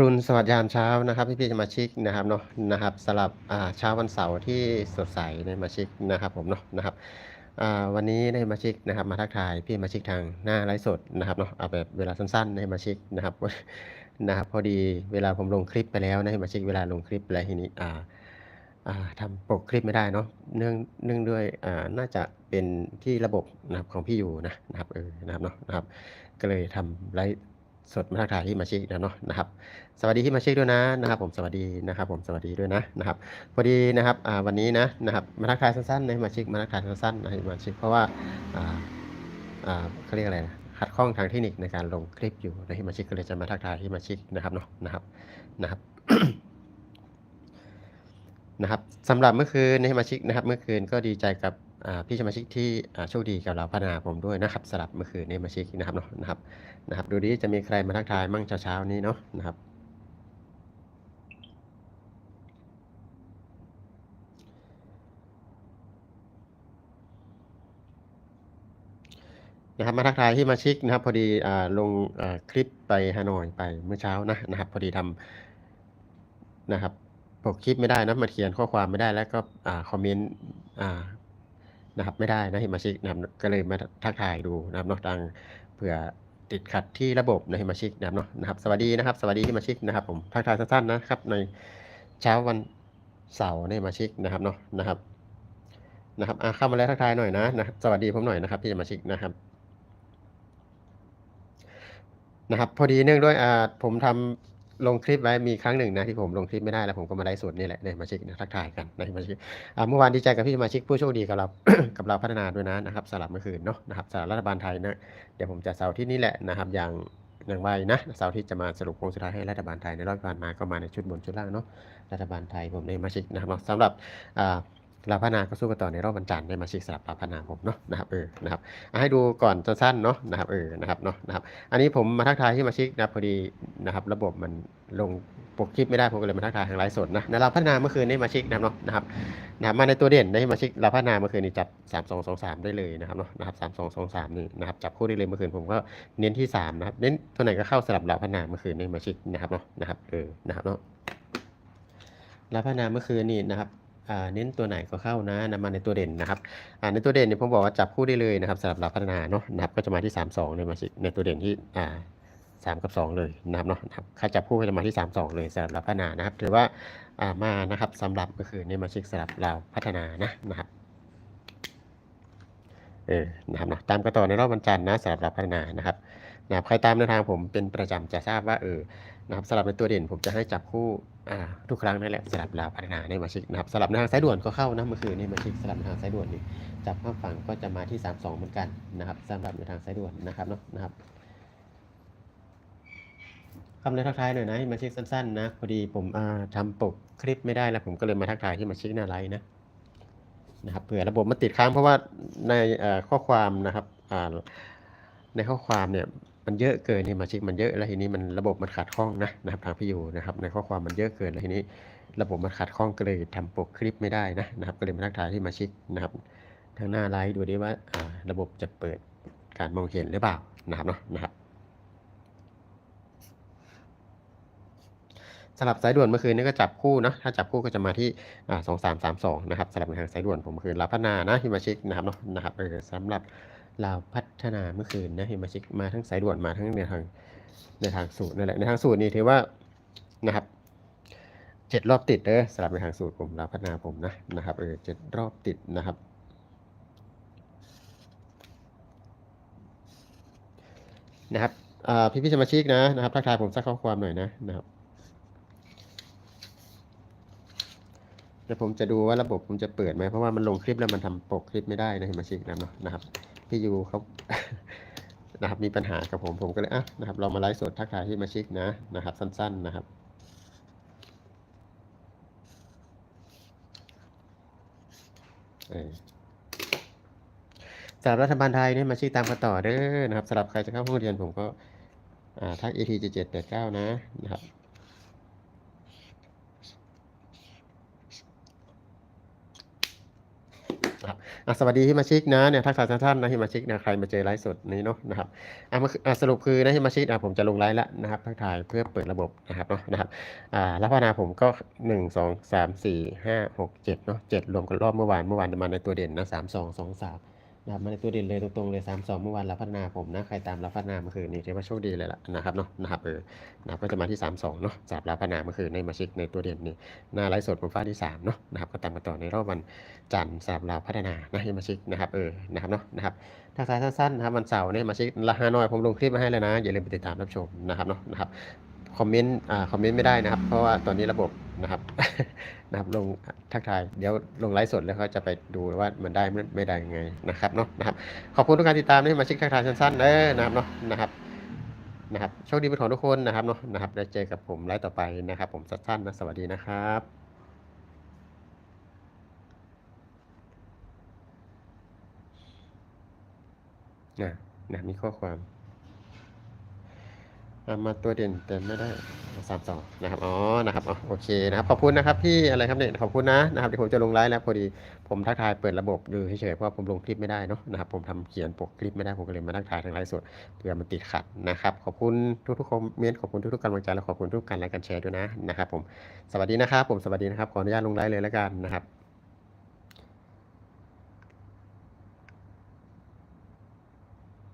รุณสวัสดิ์ยามเช้านะครับพี่พี่ๆสมาชิกนะครับเนาะนะครับสำหรับเช้าวันเสาร์ที่สดใสในมาชิกนะครับผมเนาะนะครับวันนี้ในมาชิกนะครับมาทักทายพี่มาชิกทางหน้าไลฟ์สดนะครับเนาะเอาแบบเวลาสั้นๆในมาชิกนะครับนะครับพอดีเวลาผมลงคลิปไปแล้วในมาชิกเวลาลงคลิปอะไรทีนี้อ่าทำปกคลิปไม่ได้เนาะเนื่องเนื่องด้วยน่าจะเป็นที่ระบบนะครับของพี่อยู่นะนะครับเออนะครับเนาะนะครับก็เลยทำไลฟ์ สดมาทักทายที่มาชิกนะเนาะนะครับ สวัสดีที่มาชิกด้วยนะนะครับ ผมสวัสดีนะครับ ผมสวัสดีด้วยนะนะครับพอดีนะครับวันนี้นะนะครับมาทักทายสั้นๆในมาชิกมาทักทายสั้นๆในมาชิกเพราะว่าเขาเรียกอะไรนะขัดข้องทางเทคนิคในการลงคลิปอยู่ในที่มาชิกก็เลยจะมาทักทายที่มาชิกนะครับเนาะนะครับนะครับนะครับสำหรับเมื่อคืนในมาชิกนะครับ เมื่อคืนก็ดีใจกับ พี่สมาชิกที่โชคดีกับเราพัฒนาผมด้วยนะครับสำหรับเมื่อคืนในสมาชิกนะครับเนาะนะครับนะครับ ดูดิจะมีใครมาทักทายมั่งเช้าๆนี้เนาะนะครับนะครับมาทักทายที่มาชิกนะครับพอดีอลงคลิปไปฮานอยไปเมื่อเช้านะนะครับ พอดีทำนะครับปกคลิปไม่ได้นะมาเขียนข้อความไม่ได้แล้วก็อคอมเมนต์อ่า นะครับไม่ได้นะฮิมาชิกนะครับก็เลยมาทักทายดูนะครับเนอกทางเผื่อติดขัดที่ระบบนะฮิมาชิกนะครับเนาะนะครับสวัสดีนะครับ สวัสดีฮิมาชิกนะครับผมทักทายสั้นๆนะครับในเช้าวันเสาร์ในฮิมาชิกนะครับเนาะนะครับนะครับอ่าเข้ามาแล้วทักทายหน่อยนะนะสวัสดีผมหน่อยนะครับพี่ฮิมาชิกนะครับนะครับ พอดีเนื่องด้วยอ่าผมทำ ลงคลิปไว้มีครั้งหนึ่งนะที่ผมลงคลิปไม่ได้แล้วผมก็มาไลฟ์สดนี่แหละในมาชิกนะทักทายกันในมาชิกอ่าเมื่อวานดีใจกับพี่สมาชิกผู้โชคดีกับเรากับเราพัฒนาด้วยนะนะครับสลับเมื่อคืนเนาะนะครับสำหรับรัฐบาลไทยนะเดี๋ยวผมจะเสาร์ที่นี่แหละนะครับอย่างอย่างไวนะเสาร์ที่จะมาสรุปโค้งสุดท้ายให้รัฐบาลไทยในรอบที่ผ่านมาก็มาในชุดบนชุดล่างเนาะรัฐบาลไทยผมในมาชิกนะครับสำหรับอ่า เราพัฒนาก็สู้กันต่อในรอบวันจันทร์ในมาชิกสลับเราพัฒนาผมเนาะนะครับเออนะครับให้ดูก่อนสั้นๆเนาะนะครับเออนะครับเนาะนะครับอันนี้ผมมาทักทายที่มาชิกนะพอดีนะครับระบบมันลงปกคลิปไม่ได้ผมก็เลยมาทักทายทางไลฟ์สดนะนะเราพัฒนาเมื่อคืนนี้มาชิกนะครับเนาะนะครับนะมาในตัวเด่นในมาชิกเราพัฒนาเมื่อคืนนี้จับ 3 2 2 3 ได้เลยนะครับเนาะนะครับ3 2 2 3นี่นะครับจับคู่ได้เลยเมื่อคืนผมก็เน้นที่3นะครับเน้นตัวไหนก็เข้าสลับเราพัฒนาเมื่อคืนนี้มาชิกนะครับเนาะนะครับเออนะครับเนาะเราพนาเมื่อคืนนี้นะครับ เน้นตัวไหนก็เข้านะนำมาในตัวเด่นนะครับในตัวเด่นเนี่ยผมบอกว่าจับคู่ได้เลยนะครับสำหรับเราพัฒนาเนาะนะครับก็จะมาที่ 3 2เลยมาสิในตัวเด่นที่อ่าสามกับ2เลยนะครับเนาะครับถ้าจับคู่ก็จะมาที่3 2เลยสำหรับพัฒนานะครับถือว่าอ่ามานะครับสำหรับก็คือในมาชิกสำหรับเราพัฒนานะนะครับเออนะครับเนาะตามกันต่อในรอบวันจันทร์นะสำหรับเราพัฒนานะครับ นะครับใครตามแนวทางผมเป็นประจำจะทราบว่าเออนะครับสำหรับในตัวเด่นผมจะให้จับคู่อ่าทุกครั้งนั่นแหละสำหรับเราพัฒนาในมาชิกนะครับสำหรับในทางสายด่วนก็เข้านะเมื่อคืนนี้มาชิกสำหรับในทางสายด่วนนี่จับข้ามฝั่งก็จะมาที่ 3 2 เหมือนกันนะครับสำหรับในทางสายด่วนนะครับเนาะนะครับคำในทักทายหน่อยนะมาช็คสั้นๆนะพอดีผมอ่าทำปกคลิปไม่ได้แล้วผมก็เลยมาทักทายที่มาช็คหน้าไลน์นะนะครับเผื่อระบบมันติดค้างเพราะว่าในข้อความนะครับในข้อความเนี่ย มันเยอะเกินที่มาช็คมันเยอะแล้วทีนี้มันระบบมันขาดข้องนะนะครับทางพี่อยู่นะครับในข้อความมันเยอะเกินแล้วทีนี้ ระบบมันขัดข้องก็เลยทำปกคลิปไม่ได้นะนะครับ ก็เลยมาทักทายที่มาชิกนะครับทางหน้าไลฟ์ดูดิว่าระบบจะเปิดการมองเห็นหรือเปล่านะครับเนาะนะครับสลับสายด่วนเมื่อคืนนี้ก็จับคู่นะถ้าจับคู่ก็จะมาที่สองสามสามสองนะครับสลับในทางสายด่วนผมคือลาพัฒนานะฮิมาชิกนะครับเนาะนะครับเออสำหรับ ลาวพัฒนาเมื่อคืนนะฮิมาชิกมาทั้งสายด่วนมาทั้งในทางในทางสูตรนั่นแหละในทางสูตรนี่ถือว่านะครับเจ็ดรอบติดเด้อสลับในทางสูตรผมเราพัฒนาผมนะนะครับเออเจ็ดรอบติดนะครับนะครับอ่าพี่พี่สมาชิกนะนะครับทักทายผมสักข้อความหน่อยนะนะครับเดี๋ยวผมจะดูว่าระบบผมจะเปิดไหมเพราะว่ามันลงคลิปแล้วมันทำปกคลิปไม่ได้นะสมาชิกนะเนาะนะครับ พี่ยูเขานะครับมีปัญหากับผมผมก็เลยอะนะครับเรามาไลฟ์สดทักทายที่มาชิกนะนะครับ สั้น ๆนะครับสำหรับรัฐบาลไทยเนี่ยมาชี้ตามกันต่อเด้อนะครับสำหรับใครจะเข้าห้องเรียนผมก็อ่าทัก ET 7 7 8 9 นะนะครับ นะครับสวัสดีฮิมาชิกนะเนี่ยทักทายท่านนะฮิมาชิกนะใครมาเจอไลฟ์สดนี้เนาะนะครับอะมาสรุปคือนะฮิมาชิกนะผมจะลงไลฟ์แล้วนะครับทักทายเพื่อเปิดระบบนะครับเนาะนะครับอ่าแล้วพัฒนาผมก็หนึ่งสองสามสี่ห้าหกเจ็ดเนาะเจ็ดรวมกันรอบเมื่อวานเมื่อวานมาในตัวเด่นนะสามสองสองสาม นะครับมาในตัวเด่นเลยตรงๆเลยสามสองเมื่อวานรับพัฒนาผมนะใครตามรับพัฒนาเมื่อคืนนี้ถือว่าโชคดีเลยล่ะนะครับเนาะนะครับเออนะครับก็จะมาที่สามสองเนาะสามรับพัฒนาเมื่อคืนในมาชิกในตัวเด่นนี่หน้าไลฟ์สดผมฟาดที่สามเนาะนะครับก็ตามมาต่อในรอบวันจันทร์สำหรับเราพัฒนานะให้มาชิกนะครับเออนะครับเนาะนะครับทักทายสั้นๆนะครับวันเสาร์เนี่ยมาชิกละฮาน้อยผมลงคลิปมาให้แล้วนะอย่าลืมไปติดตามรับชมนะครับเนาะนะครับ คอมเมนต์อ่าคอมเมนต์ไม่ได้นะครับ เพราะว่าตอนนี้ระบบนะครับนะครับลงทักทาย เดี๋ยวลงไลฟ์สดแล้วเขาจะไปดูว่ามันได้ไม่ไมได้ยังไงนะครับเนาะนะครับขอบคุณทุกการติดตามที่มาชิกทักทายสั้นๆเด้อนะครับเนาะนะครับนะครับโชคดีเป็นของทุกคนนะครับเนาะนะครับได้เจอกับผมไลฟ์ต่อไปนะครับ ผมสั้นๆนะสวัสดีนะครับนะนะมีข้อความ มาตัวเด่นแต่ไม่ได้สามสองนะครับอ๋อนะครับอ๋อโอเคนะครับขอบคุณนะครับพี่อะไรครับเนี่ยขอบคุณนะนะครับเดี๋ยวผมจะลงไลฟ์แล้วพอดีผมทักทายเปิดระบบดูเฉยๆเพราะว่าผมลงคลิปไม่ได้เนาะนะครับผมทำเขียนปกคลิปไม่ได้ผมก็เลยมาทักทายทางไลฟ์สดเพื่อมันติดขัดนะครับขอบคุณทุกๆคอมเมนต์ขอบคุณทุกๆกำลังใจและขอบคุณทุกการไลค์กันแชร์ด้วยนะนะครับผมสวัสดีนะครับผมสวัสดีนะครับขออนุญาตลงไลฟ์เลยแล้วกันนะครับ